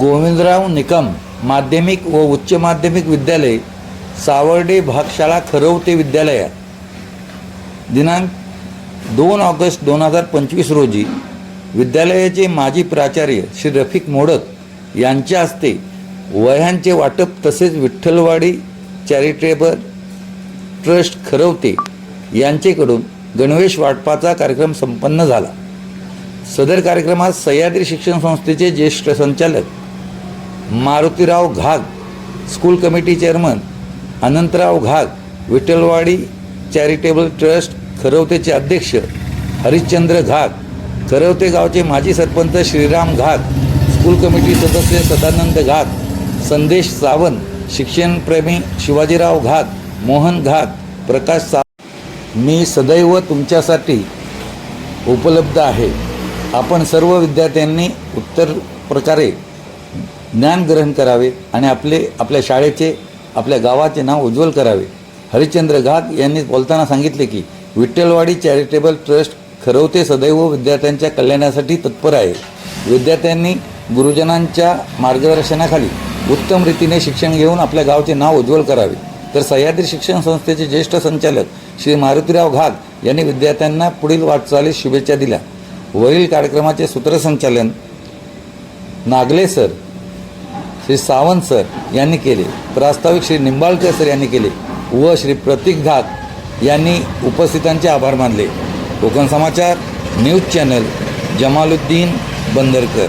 गोविंदराव निकम माध्यमिक व उच्च माध्यमिक विद्यालय सावर्डे भागशाळा खरवते विद्यालयात. दिनांक दोन ऑगस्ट दोन हजार पंचवीस रोजी विद्यालयाचे माजी प्राचार्य श्री रफिक मोडक यांच्या हस्ते वह्यांचे वाटप तसेच विठ्ठलवाडी चॅरिटेबल ट्रस्ट खरवते यांचेकडून गणवेश वाटपाचा कार्यक्रम संपन्न झाला. सदर कार्यक्रमात सह्याद्री शिक्षण संस्थेचे ज्येष्ठ संचालक Marutirao Ghag school committee chairman Anantrao Ghag Vitthalwadi charitable trust खरवतेचे अध्यक्ष हरिश्चंद्र घाग खरवते गावचे माजी सरपंच श्रीराम घाग स्कूल कमिटी सदस्य सदानंद घाग संदेश सावंत शिक्षणप्रेमी शिवाजीराव घाग मोहन घाग प्रकाश सा मी सदैव तुमच्यासाठी उपलब्ध आहे. आपण सर्व विद्यार्थ्यांनी उत्तर प्रकारे ज्ञान ग्रहण करावे आणि आपले आपल्या शाळेचे आपल्या गावाचे नाव उज्ज्वल करावे. हरिश्चंद्र घाग यांनी बोलताना सांगितले की विठ्ठलवाडी चॅरिटेबल ट्रस्ट खरवते सदैव विद्यार्थ्यांच्या कल्याणासाठी तत्पर आहे. विद्यार्थ्यांनी गुरुजनांच्या मार्गदर्शनाखाली उत्तम रीतीने शिक्षण घेऊन आपल्या गावचे नाव उज्ज्वल करावे. तर सह्याद्री शिक्षण संस्थेचे ज्येष्ठ संचालक श्री मारुतीराव घाग यांनी विद्यार्थ्यांना पुढील वाटचालीस शुभेच्छा दिल्या. वरील कार्यक्रमाचे सूत्रसंचालन नागले सर श्री सावंत सर यांनी केले. प्रास्ताविक श्री निंबाळकर सर यांनी केले व श्री प्रतीक घाग यांनी उपस्थितांचे आभार मानले. Konkan Samachar news channel Jamaluddin Bandarkar.